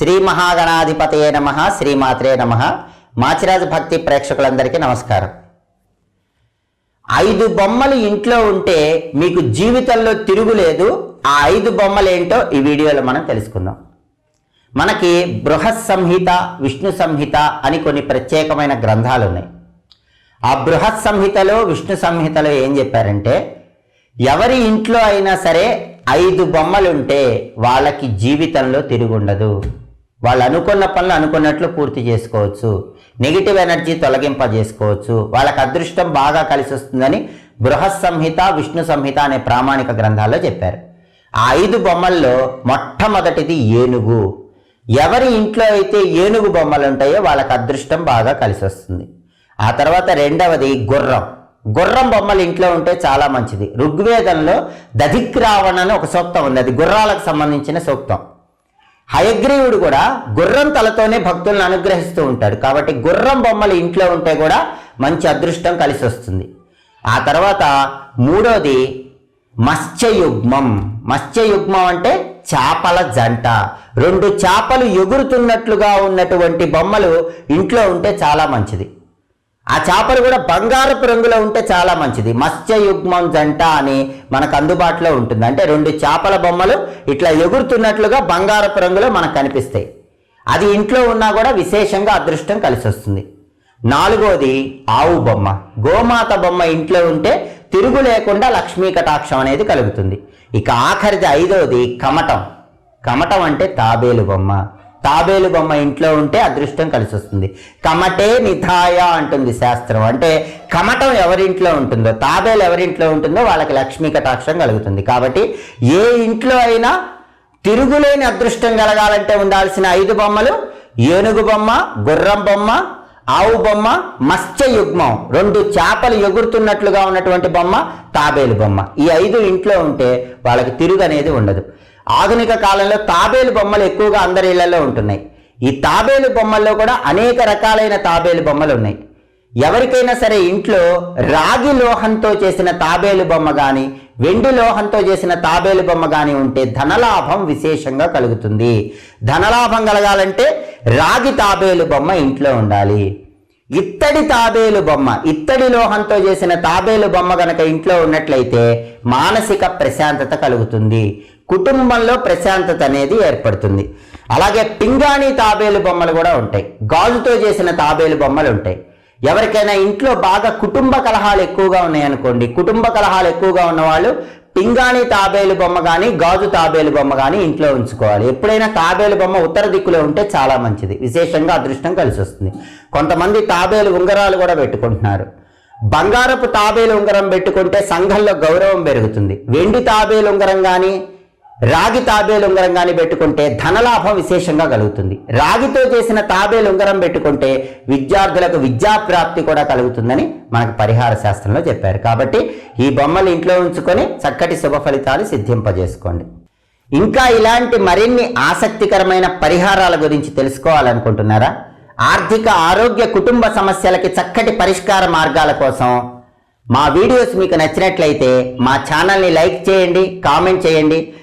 శ్రీ మహాగణాధిపతయే నమ శ్రీమాత్రే నమ. మాచిరాజు భక్తి ప్రేక్షకులందరికీ నమస్కారం. ఐదు బొమ్మలు ఇంట్లో ఉంటే మీకు జీవితంలో తిరుగులేదు. ఆ ఐదు బొమ్మలు ఏంటో ఈ వీడియోలో మనం తెలుసుకుందాం. మనకి బృహత్ సంహిత విష్ణు సంహిత అని కొన్ని ప్రత్యేకమైన గ్రంథాలు ఉన్నాయి ఆ బృహత్ సంహితలో విష్ణు సంహితలో ఏం చెప్పారంటే ఎవరి ఇంట్లో అయినా సరే ఐదు బొమ్మలుంటే వాళ్ళకి జీవితంలో తిరుగుండదు. వాళ్ళు అనుకున్న పనులు అనుకున్నట్లు పూర్తి చేసుకోవచ్చు. నెగిటివ్ ఎనర్జీ తొలగింపజేసుకోవచ్చు. వాళ్ళకి అదృష్టం బాగా కలిసి వస్తుందని బృహత్ సంహిత విష్ణు సంహిత అనే ప్రామాణిక గ్రంథాల్లో చెప్పారు. ఆ ఐదు బొమ్మల్లో మొట్టమొదటిది ఏనుగు. ఎవరి ఇంట్లో అయితే ఏనుగు బొమ్మలు ఉంటాయో వాళ్ళకి అదృష్టం బాగా కలిసి వస్తుంది. ఆ తర్వాత రెండవది గుర్రం. గుర్రం బొమ్మలు ఇంట్లో ఉంటే చాలా మంచిది. ఋగ్వేదంలో దధిక్రావణ అని ఒక సూక్తం ఉంది. అది గుర్రాలకు సంబంధించిన సూక్తం. హయగ్రీవుడు కూడా గుర్రం తలతోనే భక్తులను అనుగ్రహిస్తూ ఉంటాడు. కాబట్టి గుర్రం బొమ్మలు ఇంట్లో ఉంటే కూడా మంచి అదృష్టం కలిసి వస్తుంది. ఆ తర్వాత మూడోది మత్స్యయుగ్మం. మత్స్యయుగ్మం అంటే చేపల జంట. రెండు చేపలు ఎగురుతున్నట్లుగా ఉన్నటువంటి బొమ్మలు ఇంట్లో ఉంటే చాలా మంచిది. ఆ చేపలు కూడా బంగారపు రంగులో ఉంటే చాలా మంచిది. మత్స్యయుగ్మం జంట అని మనకు అందుబాటులో ఉంటుంది. అంటే రెండు చేపల బొమ్మలు ఇట్లా ఎగురుతున్నట్లుగా బంగారపు రంగులో మనకు కనిపిస్తాయి. అది ఇంట్లో ఉన్నా కూడా విశేషంగా అదృష్టం కలిసి వస్తుంది. నాలుగోది ఆవు బొమ్మ. గోమాత బొమ్మ ఇంట్లో ఉంటే తిరుగు లేకుండా లక్ష్మీ కటాక్షం అనేది కలుగుతుంది. ఇక ఆఖరిది ఐదోది కమటం. కమటం అంటే తాబేలు బొమ్మ. తాబేలు బొమ్మ ఇంట్లో ఉంటే అదృష్టం కలిసి వస్తుంది కమటే నిథాయ అంటుంది శాస్త్రం. అంటే కమటం ఎవరింట్లో ఉంటుందో తాబేలు ఎవరింట్లో ఉంటుందో వాళ్ళకి లక్ష్మీ కటాక్షం కలుగుతుంది. కాబట్టి ఏ ఇంట్లో అయినా తిరుగులేని అదృష్టం కలగాలంటే ఉండాల్సిన ఐదు బొమ్మలు ఏనుగు బొమ్మ గుర్రం బొమ్మ ఆవు బొమ్మ మత్స్య యుగ్మం. రెండు చేపలు ఎగురుతున్నట్లుగా ఉన్నటువంటి బొమ్మ తాబేలు బొమ్మ. ఈ ఐదు ఇంట్లో ఉంటే వాళ్ళకి తిరుగు అనేది ఉండదు. ఆధునిక కాలంలో తాబేలు బొమ్మలు ఎక్కువగా అందరి ఇళ్ళలో ఉంటున్నాయి. ఈ తాబేలు బొమ్మల్లో కూడా అనేక రకాలైన తాబేలు బొమ్మలు ఉన్నాయి. ఎవరికైనా సరే ఇంట్లో రాగి లోహంతో చేసిన తాబేలు బొమ్మ కానీ వెండి లోహంతో చేసిన తాబేలు బొమ్మ కానీ ఉంటే ధనలాభం విశేషంగా కలుగుతుంది. ధనలాభం కలగాలంటే రాగి తాబేలు బొమ్మ ఇంట్లో ఉండాలి. ఇత్తడి తాబేలు బొమ్మ ఇత్తడి లోహంతో చేసిన తాబేలు బొమ్మ గనక ఇంట్లో ఉన్నట్లయితే మానసిక ప్రశాంతత కలుగుతుంది. కుటుంబంలో ప్రశాంతత అనేది ఏర్పడుతుంది. అలాగే పింగాణి తాబేలు బొమ్మలు కూడా ఉంటాయి. గాజుతో చేసిన తాబేలు బొమ్మలు ఉంటాయి. ఎవరికైనా ఇంట్లో బాగా కుటుంబ కలహాలు ఎక్కువగా ఉన్నాయనుకోండి కుటుంబ కలహాలు ఎక్కువగా ఉన్నవాళ్ళు పింగాణి తాబేలు బొమ్మ కానీ గాజు తాబేలు బొమ్మ కానీ ఇంట్లో ఉంచుకోవాలి. ఎప్పుడైనా తాబేలు బొమ్మ ఉత్తర దిక్కులో ఉంటే చాలా మంచిది. విశేషంగా అదృష్టం కలిసి వస్తుంది. కొంతమంది తాబేలు ఉంగరాలు కూడా పెట్టుకుంటున్నారు. బంగారపు తాబేలు ఉంగరం పెట్టుకుంటే సంఘంలో గౌరవం పెరుగుతుంది. వెండి తాబేలు ఉంగరం కానీ రాగి తాబేలు ఉంగరం కానీ పెట్టుకుంటే ధనలాభం విశేషంగా కలుగుతుంది. రాగితో చేసిన తాబేలు ఉంగరం పెట్టుకుంటే విద్యార్థులకు విద్యాప్రాప్తి కూడా కలుగుతుందని మనకు పరిహార శాస్త్రంలో చెప్పారు. కాబట్టి ఈ బొమ్మలు ఇంట్లో ఉంచుకొని చక్కటి శుభ ఫలితాలు సిద్ధింపజేసుకోండి. ఇంకా ఇలాంటి మరిన్ని ఆసక్తికరమైన పరిహారాల గురించి తెలుసుకోవాలనుకుంటున్నారా? ఆర్థిక ఆరోగ్య కుటుంబ సమస్యలకి చక్కటి పరిష్కార మార్గాల కోసం మా వీడియోస్ మీకు నచ్చినట్లయితే మా ఛానల్ని లైక్ చేయండి కామెంట్ చేయండి